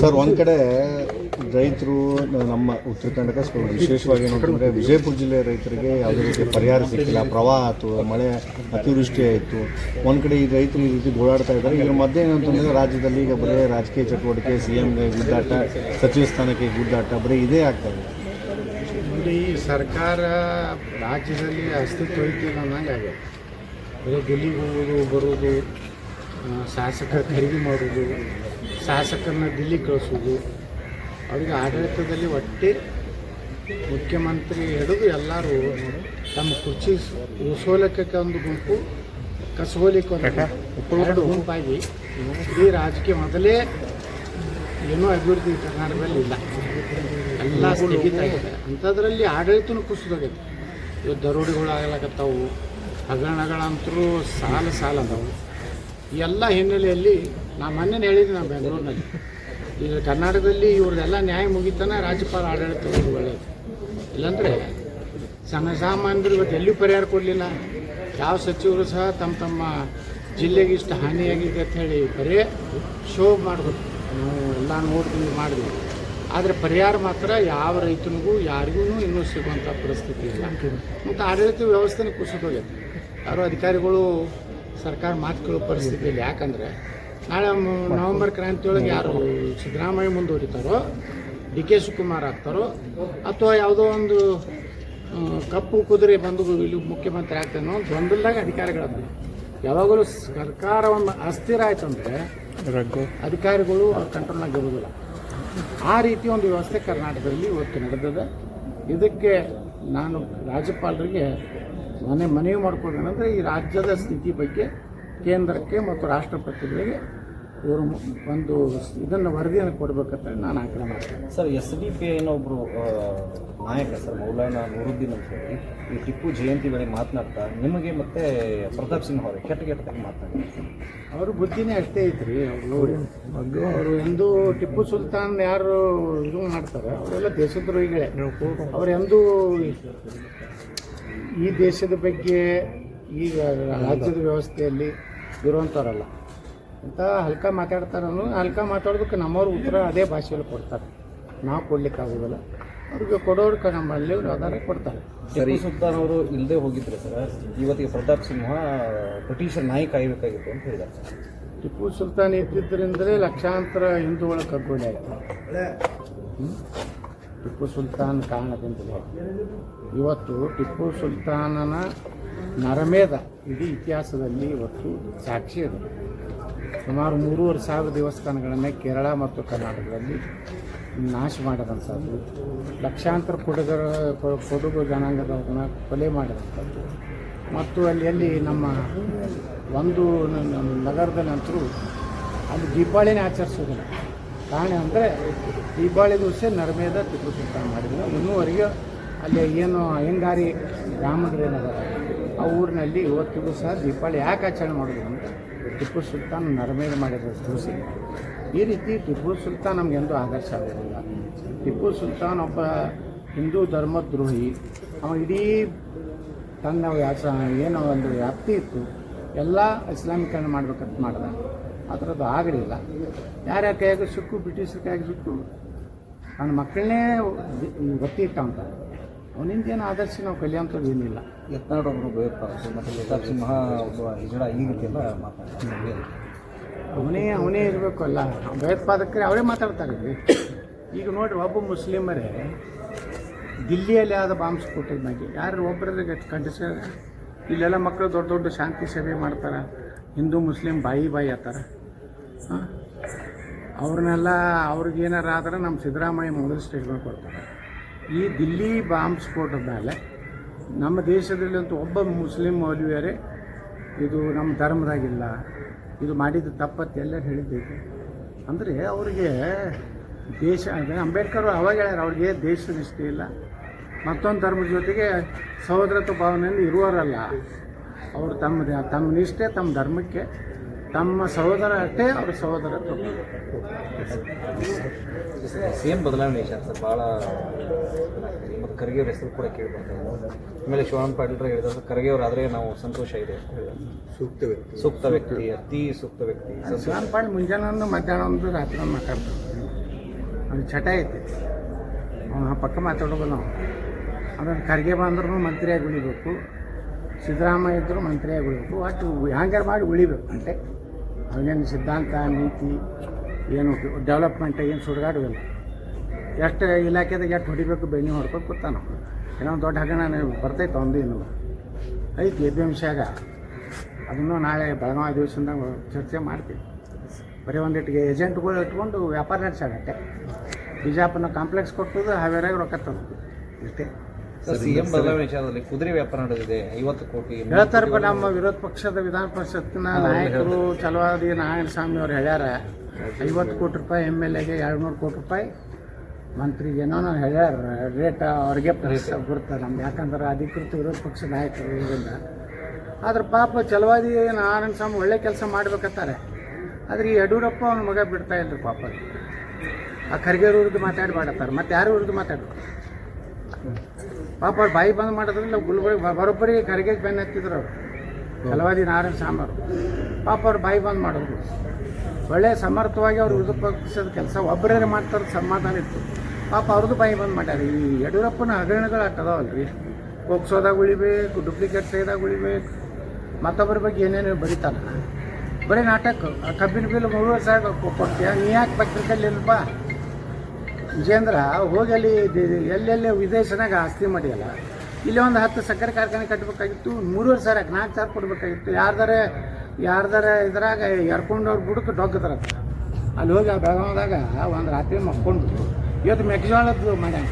Sir, ಒಂದು ಕಡೆ ರೈತರು, ನಮ್ಮ ಉತ್ತರ ಕರ್ನಾಟಕ ವಿಶೇಷವಾಗಿ ನೋಡಿದ್ರೆ ವಿಜಯಪುರ ಜಿಲ್ಲೆ ರೈತರಿಗೆ ಯಾವುದೇ ರೀತಿ ಪರಿಹಾರ ಸಿಕ್ಕಿಲ್ಲ. ಪ್ರವಾಹ ಆಯಿತು, ಮಳೆ ಅತಿವೃಷ್ಟಿ ಆಯಿತು. ಒಂದು ಕಡೆ ಈ ರೈತರು ಈ ರೀತಿ ಓಡಾಡ್ತಾ ಇದ್ದಾರೆ. ಇದ್ರ ಮಧ್ಯೆ ಏನಂತಂದರೆ ರಾಜ್ಯದಲ್ಲಿ ಈಗ ಬರೀ ರಾಜಕೀಯ ಚಟುವಟಿಕೆ ಸಿ ಎಂಗೆ ಗುದ್ದಾಟ, ಸಚಿವ ಸ್ಥಾನಕ್ಕೆ ಗುದ್ದಾಟ ಬರೀ ಇದೇ ಆಗ್ತಾ ಇದೆ. ಸರ್ಕಾರ ರಾಜ್ಯದಲ್ಲಿ ಅಸ್ತಿತ್ವ ಐತಿ ಆಗಿದೆ ಬರೀ ಡೆಲ್ಲಿಗೆ ಹೋಗೋದು, ಬರೋದು ಶಾಸಕ ಖರೀದಿ ಮಾಡೋದು ಶಾಸಕರನ್ನ ದಿಲ್ಲಿ ಕಳಿಸೋದು. ಅವರಿಗೆ ಆಡಳಿತದಲ್ಲಿ ಒಟ್ಟಿ ಮುಖ್ಯಮಂತ್ರಿ ಹಿಡಿದು ಎಲ್ಲರೂ ತಮ್ಮ ಕುರ್ಚಿ ಉಸೋಲಕ್ಕೆ ಒಂದು ಗುಂಪು ಕಸೋಲಿಕ್ಕೆ ಒಂದು ಗುಂಪಾಗಿ ಇಡೀ ರಾಜಕೀಯ ಮೊದಲೇ ಏನೂ ಅಭಿವೃದ್ಧಿ ಕರ್ನಾಟಕದಲ್ಲಿ ಇಲ್ಲ. ಎಲ್ಲ ಸ್ಥಗಿತ ಆಗಿದೆ ಅಂಥದ್ರಲ್ಲಿ ಆಡಳಿತನೂ ಕುಸಿದೋಗೈತೆ ಇವತ್ತು ದರೋಡೆಗಳು ಆಗಲಾಕತ್ತಾವು ಹಗರಣಗಳಂತರೂ ಸಾಲ ಸಾಲ ಅದಾವು ಎಲ್ಲ ಹಿನ್ನೆಲೆಯಲ್ಲಿ ನಾ ಮೊನ್ನೆ ಹೇಳಿದ್ದೆ ನಾನು ಬೆಂಗಳೂರಿನಲ್ಲಿ. ಈಗ ಕರ್ನಾಟಕದಲ್ಲಿ ಇವ್ರದ್ದೆಲ್ಲ ನ್ಯಾಯ ಮುಗಿತಾನ ರಾಜ್ಯಪಾಲ ಆಡಳಿತ ಒಳ್ಳೆಯದು ಇಲ್ಲಾಂದರೆ ಸಾಮಾನ್ಯರು ಇವತ್ತು ಎಲ್ಲಿಯೂ ಪರಿಹಾರ ಕೊಡಲಿಲ್ಲ? ಯಾವ ಸಚಿವರು ಸಹ ತಮ್ಮ ತಮ್ಮ ಜಿಲ್ಲೆಗೆ ಇಷ್ಟು ಹಾನಿಯಾಗಿದೆ ಅಂತ ಹೇಳಿ ಬರೀ ಶೋ ಮಾಡಬೇಕು. ನಾವು ಎಲ್ಲ ನೋಡ್ತೀವಿ ಮಾಡಿದ್ವಿ. ಆದರೆ ಪರಿಹಾರ ಮಾತ್ರ ಯಾವ ರೈತನಿಗೂ, ಯಾರಿಗೂ ಇನ್ನೂ ಸಿಗುವಂಥ ಪರಿಸ್ಥಿತಿ ಇಲ್ಲ. ಮತ್ತು ಆಡಳಿತ ವ್ಯವಸ್ಥೆನೇ ಕುಸಿದೋಗೈತೆ ಯಾರು ಅಧಿಕಾರಿಗಳು ಸರ್ಕಾರ ಮಾತು ಕೇಳೋ ಪರಿಸ್ಥಿತಿ ಇಲ್ಲ ಯಾಕಂದರೆ ನಾಳೆ ನವೆಂಬರ್ ಕ್ರಾಂತಿಯೊಳಗೆ ಯಾರು ಸಿದ್ದರಾಮಯ್ಯ ಮುಂದುವರಿತಾರೋ ಡಿ ಕೆ ಶಿವಕುಮಾರ್ ಆಗ್ತಾರೋ ಅಥವಾ ಯಾವುದೋ ಒಂದು ಕಪ್ಪು ಕುದುರೆ ಬಂದು ಇಲ್ಲಿ ಮುಖ್ಯಮಂತ್ರಿ ಆಗ್ತಾನೋ ಗೊಂದಲದಾಗ ಅಧಿಕಾರಿಗಳದ್ದು ಯಾವಾಗಲೂ ಸರ್ಕಾರ ಒಂದು ಅಸ್ಥಿರ ಆಯ್ತು ಅಂದರೆ ಅಧಿಕಾರಿಗಳು ಅವ್ರ ಕಂಟ್ರೋಲ್ನಾಗ ಇರೋದಿಲ್ಲ. ಆ ರೀತಿ ಒಂದು ವ್ಯವಸ್ಥೆ ಕರ್ನಾಟಕದಲ್ಲಿ ಇವತ್ತು ನಡೆದಿದೆ. ಇದಕ್ಕೆ ನಾನು ರಾಜ್ಯಪಾಲರಿಗೆ ಮನೆ ಮನವಿ ಮಾಡ್ಕೊಂಡೇನೆಂದರೆ ಈ ರಾಜ್ಯದ ಸ್ಥಿತಿ ಬಗ್ಗೆ ಕೇಂದ್ರಕ್ಕೆ ಮತ್ತು ರಾಷ್ಟ್ರಪತಿಗಳಿಗೆ ಇವರು ಒಂದು ಇದನ್ನು ವರದಿಯನ್ನು ಕೊಡಬೇಕಂತ ನಾನು ಆಗ್ರಹ ಮಾಡ್ತೇನೆ. ಸರ್ ಎಸ್ ಡಿ ಪಿ ಐನ ಒಬ್ಬರು ನಾಯಕ ಸರ್ ಮೌಲಾನ ನೂರುದ್ದೀನ್ ಅಂತ ಹೇಳಿ ಈ ಟಿಪ್ಪು ಜಯಂತಿ ವೇಳೆ ಮಾತನಾಡ್ತಾ ನಿಮಗೆ ಮತ್ತೆ ಪ್ರತಾಪ್ ಸಿಂಗ್ ಅವರು ಕೆಟ್ಟ ಕೆಟ್ಟದಾಗಿ ಮಾತಾಡಿ ಅವರು ಬುದ್ಧಿನೇ ಅಷ್ಟೇ ಐತ್ರಿ ಅವರು ಅವರು ಎಂದು ಟಿಪ್ಪು ಸುಲ್ತಾನ್ ಯಾರು ಇದು ಮಾಡ್ತಾರೆ ಅವರೆಲ್ಲ ದೇಶದ್ರೋಹಿಗಳೇ. ಅವ್ರು ಎಂದು ಈ ದೇಶದ ಬಗ್ಗೆ ಈಗ ರಾಜ್ಯದ ವ್ಯವಸ್ಥೆಯಲ್ಲಿ ಇರುವಂಥವ್ರಲ್ಲ ಅಂತ ಹಲ್ಕ ಮಾತಾಡ್ತಾರನು ಹಲ್ಕ ಮಾತಾಡೋದಕ್ಕೆ ನಮ್ಮವ್ರು ಉತ್ತರ ಅದೇ ಭಾಷೆಯಲ್ಲಿ ಕೊಡ್ತಾರೆ. ನಾವು ಕೊಡ್ಲಿಕ್ಕೆ ಆಗೋದಿಲ್ಲ. ಅವ್ರಿಗೆ ಕೊಡೋರ್ಗೆ ನಮ್ಮಲ್ಲಿ ಆಧಾರ ಕೊಡ್ತಾರೆ. ಟಿಪ್ಪು ಸುಲ್ತಾನ್ ಅವರು ಇಲ್ಲದೆ ಹೋಗಿದ್ರು ಸರ್ ಇವತ್ತಿಗೆ ಪ್ರತಾಪ್ ಸಿಂಹ ಬ್ರಿಟಿಷರ್ ನಾಯಿ ಕಾಯಬೇಕಾಗಿತ್ತು ಅಂತ ಹೇಳಿದ್ದಾರೆ ಟಿಪ್ಪು ಸುಲ್ತಾನ್ ಇದ್ದಿದ್ದರಿಂದಲೇ ಲಕ್ಷಾಂತರ ಹಿಂದೂಗಳ ಕಗ್ಗೊಲೆ ಆಯಿತು? ಟಿಪ್ಪು ಸುಲ್ತಾನ್ ಕಾರಣದಿಂದಲೇ ಇವತ್ತು ಟಿಪ್ಪು ಸುಲ್ತಾನನ ನರಮೇಧ ಇಡೀ ಇತಿಹಾಸದಲ್ಲಿ ಇವತ್ತು ಸಾಕ್ಷಿ ಇದೆ ಸುಮಾರು ಮೂರುವರೆ ಸಾವಿರ ದೇವಸ್ಥಾನಗಳನ್ನು ಕೇರಳ ಮತ್ತು ಕರ್ನಾಟಕದಲ್ಲಿ ನಾಶ ಮಾಡಿದಂಥದ್ದು. ಲಕ್ಷಾಂತರ ಕೊಡುಗರ ಕೊಡುಗು ಜನಾಂಗದವ್ರನ್ನ ಕೊಲೆ ಮಾಡಿದಂಥದ್ದು. ಮತ್ತು ಅಲ್ಲಿ ಅಲ್ಲಿ ನಮ್ಮ ಒಂದು ನಗರದ ನಂತರ ಅಲ್ಲಿ ದೀಪಾವಳಿನೇ ಆಚರಿಸೋದಿಲ್ಲ ಕಾರಣ ಅಂದರೆ ದೀಪಾವಳಿ ದಿವಸ ನರ್ಮೇದ ಟಿಪ್ಪು ಸುಲ್ತಾನ್ ಮಾಡಿದ್ರು. ಇನ್ನೂವರೆಗೆ ಅಲ್ಲಿ ಏನು ಅಯ್ಯಂಗಾರಿ ಗ್ರಾಮಗಳು ಏನದಾರ ಆ ಊರಿನಲ್ಲಿ ಇವತ್ತಿಗೂ ಸಹ ದೀಪಾವಳಿ ಯಾಕೆ ಆಚರಣೆ ಮಾಡೋದು ಅಂದರೆ ಟಿಪ್ಪು ಸುಲ್ತಾನ್ ನರಮೇಧ ಮಾಡಿದ ತುಳಸಿ ಈ ರೀತಿ ಟಿಪ್ಪು ಸುಲ್ತಾನ್ ನಮಗೆಂದೂ ಆದರ್ಶ ಆಗಿರಲಿಲ್ಲ ಟಿಪ್ಪು ಸುಲ್ತಾನ್ ಒಬ್ಬ ಹಿಂದೂ ಧರ್ಮದ್ರೋಹಿ. ಅವ ಇಡೀ ತನ್ನ ವ್ಯಾಸ, ಏನೋ ಒಂದು ವ್ಯಾಪ್ತಿ ಇತ್ತು. ಎಲ್ಲ ಇಸ್ಲಾಮೀಕರಣ ಮಾಡ್ಬೇಕಂತ ಮಾಡಿದ. ಆ ಆಗಲಿಲ್ಲ. ಯಾರ್ಯಾರ ಕೈಯಾಗ ಸಿಕ್ಕು, ಬ್ರಿಟಿಷರ ಕೈಯಾಗ ಸಿಕ್ಕು? ನನ್ನ ಮಕ್ಕಳನ್ನೇ ಗೊತ್ತಿಟ್ಟ ಇಟ್ಟವಂತ ಅವನಿಂದ ಏನು ಆದರ್ಶ ನಾವು ಕಲಿಯೋಂಥದ್ದು ಏನಿಲ್ಲ. ಯತ್ನಾಡ್ ಒಬ್ಬರು ಭಯೋತ್ಪಾದಕರು ಮತ್ತು ಪ್ರತಾಪ್ ಸಿಂಹ ಒಬ್ಬ ಹಿಜಡ ಈ ರೀತಿ ಎಲ್ಲ ಮಾತನಾಡ್ತಾರೆ ಅವನೇ ಅವನೇ ಇರಬೇಕು ಅಲ್ಲ. ಭಯೋತ್ಪಾದಕರೇ ಅವರೇ ಮಾತಾಡ್ತಾರೆ. ಈಗ ನೋಡಿರಿ ಒಬ್ಬ ಮುಸ್ಲಿಮರೇ ದಿಲ್ಲಿಯಲ್ಲಿ ಆದ ಬಾಂಬ್ ಸ್ಫೋಟದ ಬಗ್ಗೆ. ಯಾರು ಒಬ್ಬರಿಗೆ ಕಂಡಿಸ ಇಲ್ಲೆಲ್ಲ ಮಕ್ಕಳು ದೊಡ್ಡ ದೊಡ್ಡ ಶಾಂತಿ ಸಭೆ ಮಾಡ್ತಾರೆ. ಹಿಂದೂ ಮುಸ್ಲಿಂ ಬಾಯಿ ಬಾಯಿ ಆತಾರ. ಹಾಂ? ಅವ್ರನ್ನೆಲ್ಲ ಅವ್ರಿಗೇನಾರು ಆದ್ರೆ ನಮ್ಮ ಸಿದ್ದರಾಮಯ್ಯ ಮೊದಲು ಸ್ಟೇಟ್ಮೆಂಟ್ ಕೊಡ್ತಾರೆ. ಈ ದಿಲ್ಲಿ ಬಾಂಬ್ ಸ್ಫೋಟದ ಮೇಲೆ ನಮ್ಮ ದೇಶದಲ್ಲಂತೂ ಒಬ್ಬ ಮುಸ್ಲಿಂ ಮೌಲ್ವಿಯರೇ ಇದು ನಮ್ಮ ಧರ್ಮದಾಗಿಲ್ಲ, ಇದು ಮಾಡಿದ್ದು ತಪ್ಪತ್ತೆ ಎಲ್ಲರೂ ಹೇಳಿದ್ದೈತೆ ಅಂದರೆ ಅವರಿಗೆ ದೇಶ ಅದೇ ಅಂಬೇಡ್ಕರ್ ಅವಾಗ ಹೇಳ್ಯಾರ, ಅವ್ರಿಗೆ ದೇಶ ನಿಷ್ಠೆ ಇಲ್ಲ. ಮತ್ತೊಂದು ಧರ್ಮದ ಜೊತೆಗೆ ಸಹೋದರತ್ವ ಭಾವನೆಯಲ್ಲಿ ಇರುವವರಲ್ಲ. ಅವರು ತಮ್ಮ ತಮ್ಮ ನಿಷ್ಠೆ ತಮ್ಮ ಧರ್ಮಕ್ಕೆ ತಮ್ಮ ಸಹೋದರ ಅಷ್ಟೇ ಅವ್ರ ಸಹೋದರ ಸೇಮ್ ಬದಲಾವಣೆ ವಿಚಾರ ಸರ್ ಭಾಳ ಮತ್ತು ಖರ್ಗೆ ಅವ್ರ ಹೆಸರು ಕೂಡ ಕೇಳಿ ಬರ್ತಾ ಆಮೇಲೆ ಶಿವರಾಮ್ ಪಾಟೀಲ್ರ ಹೇಳಿದ್ರು ಖರ್ಗೆ ಅವರಾದರೆ ನಾವು ಸಂತೋಷ ಇದೆ ಅಂತ ಸೂಕ್ತ ವ್ಯಕ್ತಿ. ಸೂಕ್ತ ವ್ಯಕ್ತಿ ಅತಿ ಸೂಕ್ತ ವ್ಯಕ್ತಿ. ಶಿವಾನ್ ಪಾಟೀಲ್ ಪಾಲ್ ಮುಂಜಾನೆ ಒಂದು ಮಧ್ಯಾಹ್ನ ಒಂದು ರಾತ್ರಿ ಒಂದು ಮಾತಾಡ್ತಾನೆ. ಅವ್ನು ಚಟ ಐತಿ. ಅವನು ಪಕ್ಕ ಮಾತಾಡೋದು ನಾವು. ಅದನ್ನು ಖರ್ಗೆ ಬಂದ್ರೂ ಮಂತ್ರಿಯಾಗಿ ಉಳಿಬೇಕು. ಸಿದ್ದರಾಮಯ್ಯ ಇದ್ದರೂ ಮಂತ್ರಿಯಾಗಿ ಉಳಿಬೇಕು. ಒಟ್ಟು ಹ್ಯಾಂಗಾರ ಮಾಡಿ ಉಳಿಬೇಕು అంటే ಅವನೇನು ಸಿದ್ಧಾಂತ, ನೀತಿ, ಏನು ಡೆವಲಪ್ಮೆಂಟ್ ಏನು ಸುಡುಗಾಡುವಿಲ್ಲ ಎಷ್ಟು ಇಲಾಖೆದಾಗ ಎಷ್ಟು ಹೊಡಿಬೇಕು ಬೆಣ್ಣೆ ಹೊಡ್ಕೊಂಡು ಕೂತಾನು. ಏನೋ ದೊಡ್ಡ ಹಗರಣ ಬರ್ತೈತೆ ಒಂದು ಇನ್ನು. ಐತಿ ಎ ಪಿ ಎಂ ಸಿಯಾಗ ಅದನ್ನು ನಾಳೆ ಬೆಳಗಾವಿ ಅಧಿವೇಶನದಾಗ ಚರ್ಚೆ ಮಾಡ್ತೀವಿ. ಬರೀ ಒಂದಿಟ್ಟಿಗೆ ಏಜೆಂಟ್ಗಳು ಇಟ್ಕೊಂಡು ವ್ಯಾಪಾರ ನಡೆಸಾಗತ್ತೆ ಬಿಜಾಪುರನ ಕಾಂಪ್ಲೆಕ್ಸ್ ಕೊಟ್ಟದು ಹಾವೇರಾಗ ರೊಕ್ಕ ತಂದು ಇಷ್ಟೇ. ಸರ್ ಸಿ ಎಂ ಬದಲಾವಣೆ ವಿಚಾರದಲ್ಲಿ ಕುದುರೆ ವ್ಯಾಪಾರ ನಡೆದಿದೆ ಐವತ್ತು ಕೋಟಿ ಹೇಳ್ತಾರಪ್ಪ ನಮ್ಮ ವಿರೋಧ ಪಕ್ಷದ ವಿಧಾನ ಪರಿಷತ್ತಿನ ನಾಯಕರು ಚಲವಾದಿ ನಾರಾಯಣ ಸ್ವಾಮಿ ಅವ್ರು ಹೇಳ್ಯಾರ ಐವತ್ತು ಕೋಟಿ ರೂಪಾಯಿ ಎಂ ಎಲ್ ಎಗೆ ಎರಡು ನೂರು ಕೋಟಿ ರೂಪಾಯಿ ಮಂತ್ರಿಗೆ ಏನೋ ಹೇಳ್ಯಾರ ರೇಟ್ ಅವ್ರಿಗೆ ಬರುತ್ತೆ ನಮ್ಗೆ. ಯಾಕಂದ್ರೆ ಅಧಿಕೃತ ವಿರೋಧ ಪಕ್ಷದ ನಾಯಕರು ಇದರಿಂದ ಆದ್ರೆ ಪಾಪ ಚಲವಾದಿ ನಾರಾಯಣ ಸ್ವಾಮಿ ಒಳ್ಳೆ ಕೆಲಸ ಮಾಡ್ಬೇಕತ್ತಾರೆ ಆದ್ರೆ ಈ ಯಡಿಯೂರಪ್ಪ ಅವನ ಮಗ ಬಿಡ್ತಾ ಇಲ್ರಿ ಪಾಪ. ಆ ಖರ್ಗೆ ವಿರುದ್ಧ ಮಾತಾಡಬೇಡತ್ತಾರೆ ಮತ್ತೆ ಯಾರು ವಿರುದ್ಧ ಮಾತಾಡ್ಬೇಕು? ಪಾಪ ಅವ್ರು ಬಾಯಿ ಬಂದ್ ಮಾಡೋದ್ರಿಂದ ಗುಲ್ಬರ್ಗ ಬರೋಬ್ಬರಿ ಕರಿಗೆ ಬೆನ್ನ ಹತ್ತಿದ್ರು ಅವರು. ಕೆಲವಾದಿ ನಾರಾಯಣ ಸಾಂಬಾರು ಪಾಪ ಅವ್ರು ಬಾಯಿ ಬಂದ್ ಮಾಡೋದು. ಒಳ್ಳೆ ಸಮರ್ಥವಾಗಿ ಅವ್ರು ವಿರೋಧ ಪಕ್ಷದ ಕೆಲಸ ಒಬ್ಬರೇ ಮಾಡ್ತಾರೆ ಸಮಾಧಾನ ಇತ್ತು. ಪಾಪ ಅವ್ರದ್ದು ಬಾಯಿ ಬಂದ್ ಮಾಡ್ಯಾರ. ಈ ಯಡಿಯೂರಪ್ಪನ ಹಗರಣಗಳು ಅದಾವಲ್ರಿ ಕೋಕ್ಸೋದಾಗ ಉಳಿಬೇಕು ಡೂಪ್ಲಿಕೇಟ್ ಸೈದಾಗ ಉಳಿಬೇಕು. ಮತ್ತೊಬ್ಬರ ಬಗ್ಗೆ ಏನೇನು ಬರೀತಾನ. ಬರೀ ನಾಟಕ. ಕಬ್ಬಿನ ಬಿಲ್ ಮೂರು ವರ್ಷ ಕೊಡ್ತೀಯ? ನೀ ಯಾಕೆ ಪತ್ರಿಕೆಯಲ್ಲಿ ಇಲ್ಲಪ್ಪ ವಿಜೇಂದ್ರ ಹೋಗಿ ಅಲ್ಲಿ ಎಲ್ಲೆಲ್ಲಿ ವಿದೇಶನಾಗ ಆಸ್ತಿ ಮಾಡಿಯಲ್ಲ, ಇಲ್ಲಿ ಒಂದು ಹತ್ತು ಸಕ್ಕರೆ ಕಾರ್ಖಾನೆ ಕಟ್ಟಬೇಕಾಗಿತ್ತು ಮೂರುವರೆ ಸಾವಿರ, ನಾಲ್ಕು ಸಾವಿರ ಕೊಡಬೇಕಾಗಿತ್ತು. ಯಾರ್ದಾರೆ ಯಾರ್ದಾರ ಇದ್ರಾಗ ಎರ್ಕೊಂಡವ್ರು ಬುಡಕ್ಕೆ ಡೊಗ್ಗದ್ರಂತ ಅಲ್ಲಿ ಹೋಗಿ ಆ ಬೆಳಗಾವದಾಗ ಒಂದು ರಾತ್ರಿ ಮಕ್ಕೊಂಡು ಇವತ್ತು ಮೆಕ್ಜೋಳದ್ದು ಮಾಡ್ಯಾನ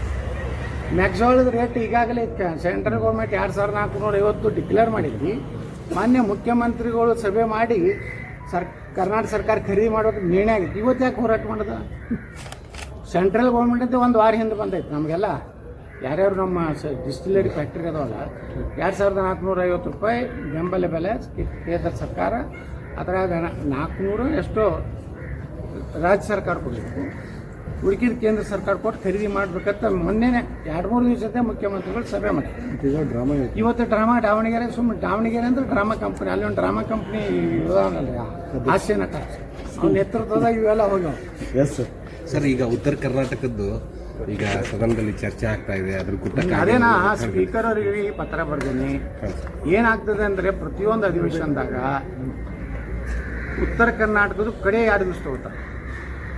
ಮೆಕ್ಜೋಳದ ರೇಟ್ ಈಗಾಗಲೇ ಸೆಂಟ್ರಲ್ ಗೌರ್ಮೆಂಟ್ ಎರಡು ಸಾವಿರದ ನಾಲ್ಕುನೂರ ಐವತ್ತು ಡಿಕ್ಲೇರ್ ಮಾಡಿದ್ವಿ. ಮಾನ್ಯ ಮುಖ್ಯಮಂತ್ರಿಗಳು ಸಭೆ ಮಾಡಿ ಸರ್ ಕರ್ನಾಟಕ ಸರ್ಕಾರ ಖರೀದಿ ಮಾಡೋದು ನಿರ್ಣಯ ಆಗಿತ್ತು. ಇವತ್ತು ಯಾಕೆ ಹೋರಾಟ ಮಾಡೋದು? ಸೆಂಟ್ರಲ್ ಗೌರ್ಮೆಂಟಿಂದ ಒಂದು ವಾರ ಹಿಂದೆ ಬಂದೈತೆ ನಮಗೆಲ್ಲ. ಯಾರ್ಯಾರು ನಮ್ಮ ಡಿಸ್ಟಿಲರಿ ಫ್ಯಾಕ್ಟ್ರಿ ಅದಾವಲ್ಲ ಎರಡು ಸಾವಿರದ ನಾಲ್ಕುನೂರ ಐವತ್ತು ರೂಪಾಯಿ ಬೆಂಬಲ ಬೆಲೆ ಕೇಂದ್ರ ಸರ್ಕಾರ ಅದರಾಗ ನಾಲ್ಕುನೂರು ಎಷ್ಟೋ ರಾಜ್ಯ ಸರ್ಕಾರ ಕೊಡಬೇಕು. ಉಳ್ಕಿದ ಕೇಂದ್ರ ಸರ್ಕಾರ ಕೊಟ್ಟು ಖರೀದಿ ಮಾಡಬೇಕಂತ ಮೊನ್ನೆನೇ ಎರಡು ಮೂರು ದಿವಸದ ಮುಖ್ಯಮಂತ್ರಿಗಳು ಸಭೆ ಮಾಡಿದ್ರು. ಡ್ರಾಮಾ ಇವತ್ತು ಡ್ರಾಮಾ ದಾವಣಗೆರೆ ಸುಮ್ಮನೆ ದಾವಣಗೆರೆ ಅಂದ್ರೆ ಡ್ರಾಮಾ ಕಂಪ್ನಿ ಅಲ್ಲಿ ಒಂದು ಡ್ರಾಮಾ ಕಂಪ್ನಿ ಹಾಸ್ಯ ನಟ ಅವ್ನ ನೇತೃತ್ವದಾಗ ಇವೆಲ್ಲ ಹೋಗ್ಯಾವ. ಎಸ್ ಸರ್ ಸರ್ ಈಗ ಉತ್ತರ ಕರ್ನಾಟಕದ್ದು ಈಗ ಸದನದಲ್ಲಿ ಚರ್ಚೆ ಆಗ್ತಾ ಇದೆ ಅದ್ರ ಕುರಿತ ಅದೇ ನಾ ಸ್ಪೀಕರ್ ಅವರಿಗೆ ಈ ಪತ್ರ ಬರ್ತೀನಿ ಏನಾಗ್ತದೆ ಅಂದ್ರೆ ಪ್ರತಿಯೊಂದು ಅಧಿವೇಶನದಾಗ ಉತ್ತರ ಕರ್ನಾಟಕದ ಕಡೆ ಎರಡು ದಿವಸ ತಗೋತಾರೆ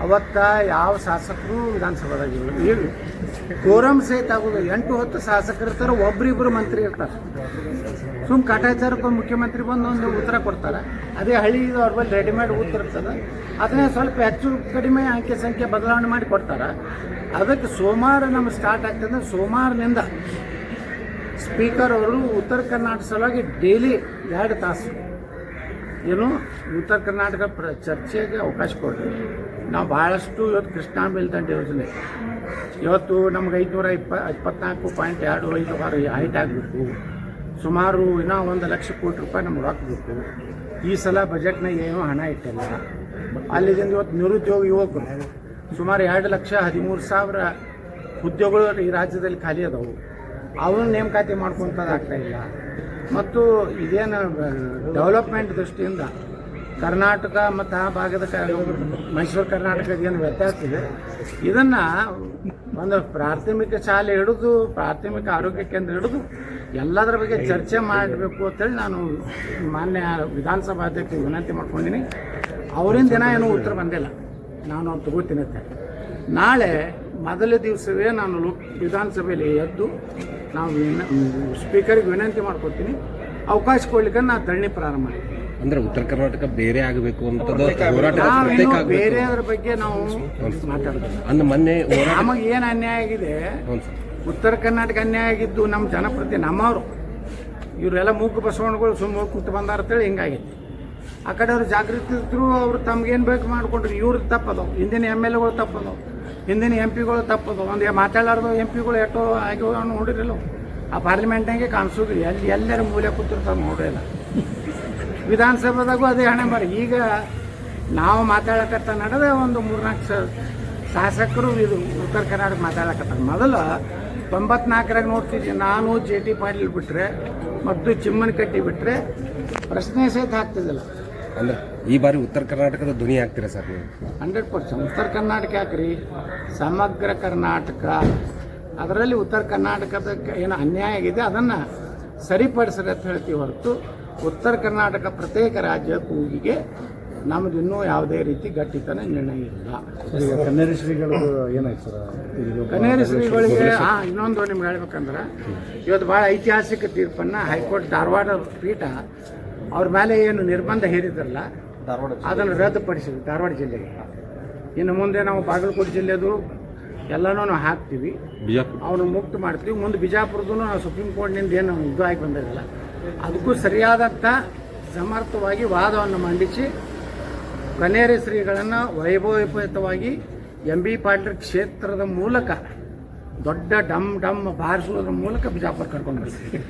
ಅವತ್ತ ಯಾವ ಶಾಸಕರು ವಿಧಾನಸಭಾದಾಗ. ಈಗ ಕೋರಂ ಸಹಿತ ಆಗೋದು. ಎಂಟು, ಹತ್ತು ಶಾಸಕರು ಇರ್ತಾರೆ, ಒಬ್ರಿಬ್ರು ಮಂತ್ರಿ ಇರ್ತಾರೆ. ಸುಮ್ ಕಾಟಾಚಾರಕ್ಕೆ ಮುಖ್ಯಮಂತ್ರಿ ಬಂದು ಒಂದು ಉತ್ತರ ಕೊಡ್ತಾರೆ. ಅದೇ ಹಳ್ಳಿ ಅವ್ರ ಬಳಿ ರೆಡಿಮೇಡ್ ಉತ್ತರ ಇರ್ತದೆ. ಅದನ್ನೇ ಸ್ವಲ್ಪ ಹೆಚ್ಚು ಕಡಿಮೆ ಅಂಕೆ ಸಂಖ್ಯೆ ಬದಲಾವಣೆ ಮಾಡಿ ಕೊಡ್ತಾರೆ. ಅದಕ್ಕೆ ಸೋಮವಾರ ನಮ್ಗೆ ಸ್ಟಾರ್ಟ್ ಆಗ್ತದೆ ಸೋಮವಾರನಿಂದ ಸ್ಪೀಕರ್ ಅವರು ಉತ್ತರ ಕರ್ನಾಟಕ ಸಲುವಾಗಿ ಡೈಲಿ ಎರಡು ತಾಸು. ಏನು ಉತ್ತರ ಕರ್ನಾಟಕ ಪ್ರ ಚರ್ಚೆಗೆ ಅವಕಾಶ ಕೊಡ್ತೀವಿ ನಾವು ಭಾಳಷ್ಟು ಇವತ್ತು ಕೃಷ್ಣಾ ಮೇಲ್ದಂಡೆ ಯೋಜನೆ. ಇವತ್ತು ನಮ್ಗೆ ಐದುನೂರ ಇಪ್ಪ, ಇಪ್ಪತ್ನಾಲ್ಕು ಪಾಯಿಂಟ್ ಎರಡು ಐದು ಆರು ಹೈಟ್ ಆಗಬೇಕು. ಸುಮಾರು ಇನ್ನೂ ಒಂದು ಲಕ್ಷ ಕೋಟಿ ರೂಪಾಯಿ ನಮ್ಗೆ ಹಾಕಬೇಕು. ಈ ಸಲ ಬಜೆಟ್ನಾಗ ಏನೂ ಹಣ ಇಟ್ಟಿಲ್ಲ. ಅಲ್ಲಿದಿಂದ ಇವತ್ತು ನಿರುದ್ಯೋಗ ಯುವಕರು, ಸುಮಾರು ಎರಡು ಲಕ್ಷ ಹದಿಮೂರು ಸಾವಿರ ಉದ್ಯೋಗಗಳು ಈ ರಾಜ್ಯದಲ್ಲಿ ಖಾಲಿ ಅದಾವು. ಅವನ್ನ ನೇಮಕಾತಿ ಮಾಡ್ಕೊಂತದಾಗ್ತಾ ಇಲ್ಲ. ಮತ್ತು ಇದೇನು ಡೆವಲಪ್ಮೆಂಟ್ ದೃಷ್ಟಿಯಿಂದ ಕರ್ನಾಟಕ ಮತ್ತು ಆ ಭಾಗದ ಮೈಸೂರು ಕರ್ನಾಟಕದ ಏನು ವ್ಯತ್ಯಾಸ ಇದೆ. ಇದನ್ನು ಒಂದು ಪ್ರಾಥಮಿಕ ಶಾಲೆ ಹಿಡಿದು, ಪ್ರಾಥಮಿಕ ಆರೋಗ್ಯ ಕೇಂದ್ರ ಹಿಡಿದು ಎಲ್ಲದರ ಬಗ್ಗೆ ಚರ್ಚೆ ಮಾಡಬೇಕು ಅಂತೇಳಿ ನಾನು ಮಾನ್ಯ ವಿಧಾನಸಭಾ ಅಧ್ಯಕ್ಷರಿಗೆ ವಿನಂತಿ ಮಾಡ್ಕೊಂಡಿನಿ. ಅವರಿಂದ ಏನೂ ಉತ್ತರ ಬಂದಿಲ್ಲ. ನಾನು ಅವ್ರು ತಗೋತೀನಿ ಅಂತ ನಾಳೆ ಮೊದಲ ದಿವಸವೇ ನಾನು ಲೋಕ್ ವಿಧಾನಸಭೆಯಲ್ಲಿ ಎದ್ದು ನಾವು ವಿನ- ಸ್ಪೀಕರ್ಗೆ ವಿನಂತಿ ಮಾಡ್ಕೊತೀನಿ ಅವಕಾಶ ಕೊಡ್ಲಿಕ್ಕೆ ನಾನು ಧರಣಿ ಪ್ರಾರಂಭ ಮಾಡಿದ್ದೀನಿ ಅಂದ್ರೆ ಉತ್ತರ ಕರ್ನಾಟಕ ಬೇರೆ ಆಗಬೇಕು ಅಂತ ಹೋರಾಟ ಬೇರೆ ಅದ್ರ ಬಗ್ಗೆ ನಾವು ಮಾತಾಡೋದಿಲ್ಲ. ಮೊನ್ನೆ ನಮಗೆ ಏನು ಅನ್ಯಾಯ ಆಗಿದೆ? ಉತ್ತರ ಕರ್ನಾಟಕ ಅನ್ಯಾಯ ಆಗಿದ್ದು ನಮ್ಮ ಜನಪ್ರತಿ ನಮ್ಮವರು. ಇವರೆಲ್ಲ ಮೂಗು ಬಸವಣ್ಣಗಳು ಸುಮ್ಮ ಕೂತ್ ಕೂತು ಬಂದಾರ ಅಂತೇಳಿ ಹಿಂಗಾಗಿತ್ತು. ಆ ಕಡೆ ಅವ್ರು ಜಾಗೃತಿ ಇದ್ರು ಅವ್ರು ತಮ್ಗೇನು ಬೇಕು ಮಾಡ್ಕೊಂಡ್ರು ಇವ್ರದ್ದು ತಪ್ಪದವು. ಹಿಂದಿನ ಎಂ ಎಲ್ ಎಗಳು ತಪ್ಪದವು. ಹಿಂದಿನ ಎಂ ಪಿಗಳು ತಪ್ಪದು ಒಂದು ಮಾತಾಡಲಾರ್ದು ಎಂ ಪಿಗಳು ಎಷ್ಟೋ ಆಗಿ ನೋಡಿರಲ್ಲ. ಆ ಪಾರ್ಲಿಮೆಂಟ್ನಾಗೆ ಕಾಣಿಸೋದು. ಅಲ್ಲಿ ಎಲ್ಲರ ಮೂಲೆ ಕೂತಿರ್ತಾವೆ ನೋಡಿಲ್ಲ ವಿಧಾನಸಭಾದಾಗೂ ಅದೇ ಹಣೆ ಬರ ಈಗ ನಾವು ಮಾತಾಡಕತ್ತ ನಡೆದ ಒಂದು ಮೂರ್ನಾಲ್ಕು ಶಾಸಕರು ಇದು ಉತ್ತರ ಕರ್ನಾಟಕ ಮಾತಾಡಕತ್ತ ಮೊದಲು ತೊಂಬತ್ನಾಲ್ಕರಾಗ ನೋಡ್ತಿದ್ವಿ. ನಾನು ಜೆ ಟಿ ಪಾಟೀಲ್ ಬಿಟ್ಟರೆ ಮತ್ತು ಚಿಮ್ಮನ ಕಟ್ಟಿ ಬಿಟ್ಟರೆ ಪ್ರಶ್ನೆ ಸಹಿತ ಆಗ್ತಿದ್ದಿಲ್ಲ ಅಂದ್ರೆ ಈ ಬಾರಿ ಉತ್ತರ ಕರ್ನಾಟಕದ ಧ್ವನಿ ಆಗ್ತೀರಾ ಸರ್ ನೀವು? Hundred percent. ಉತ್ತರ ಕರ್ನಾಟಕ ಯಾಕ್ರಿ? ಸಮಗ್ರ ಕರ್ನಾಟಕ. ಅದರಲ್ಲಿ ಉತ್ತರ ಕರ್ನಾಟಕದ ಏನು ಅನ್ಯಾಯ ಆಗಿದೆ ಅದನ್ನು ಸರಿಪಡಿಸ್ರಿ ಅಂತ ಹೇಳ್ತೀವಿ ಹೊರತು ಉತ್ತರ ಕರ್ನಾಟಕ ಪ್ರತ್ಯೇಕ ರಾಜ್ಯ ಕೂಗಿಗೆ ನಮ್ದು ಇನ್ನೂ ಯಾವುದೇ ರೀತಿ ಗಟ್ಟಿತನ ನಿರ್ಣಯ ಇಲ್ಲ. ಕನ್ನೇರಿ ಶ್ರೀಗಳು ಏನಾಯ್ತು ಸರ್? ಇದು ಕನೇರಿ ಶ್ರೀಗಳಿಗೆ ಹಾಂ ಇನ್ನೊಂದು ನಿಮ್ಗೆ ಹೇಳ್ಬೇಕಂದ್ರೆ ಇವತ್ತು ಭಾಳ ಐತಿಹಾಸಿಕ ತೀರ್ಪನ್ನು ಹೈಕೋರ್ಟ್ ಧಾರವಾಡ ಪೀಠ ಅವ್ರ ಮೇಲೆ ಏನು ನಿರ್ಬಂಧ ಹೇರಿದ್ರಲ್ಲ ಧಾರವಾಡ ಅದನ್ನು ರದ್ದುಪಡಿಸಿದ್ವಿ ಧಾರವಾಡ ಜಿಲ್ಲೆಗೆ. ಇನ್ನು ಮುಂದೆ ನಾವು ಬಾಗಲಕೋಟೆ ಜಿಲ್ಲೆದು ಎಲ್ಲನೂ ನಾವು ಹಾಕ್ತೀವಿ. ಅವನು ಮುಕ್ತ ಮಾಡ್ತೀವಿ. ಮುಂದೆ ಬಿಜಾಪುರದ್ದು ನಾವು ಸುಪ್ರೀಂ ಕೋರ್ಟ್ನಿಂದ ಏನು ಇದು ಆಗಿ ಬಂದಿರಲ್ಲ ಅದಕ್ಕೂ ಸರಿಯಾದಂಥ ಸಮರ್ಥವಾಗಿ ವಾದವನ್ನು ಮಂಡಿಸಿ ಕನೇರಿ ಶ್ರೀಗಳನ್ನು ವೈಭವೋಪೇತವಾಗಿ ಎಂ ಬಿ ಪಾಟೀಲ್ ಕ್ಷೇತ್ರದ ಮೂಲಕ ದೊಡ್ಡ ಡಮ್ ಡಮ್ ಬಾರಿಸುವುದರ ಮೂಲಕ ಬಿಜಾಪುರ ಕರ್ಕೊಂಡು ಬರ್ತೀವಿ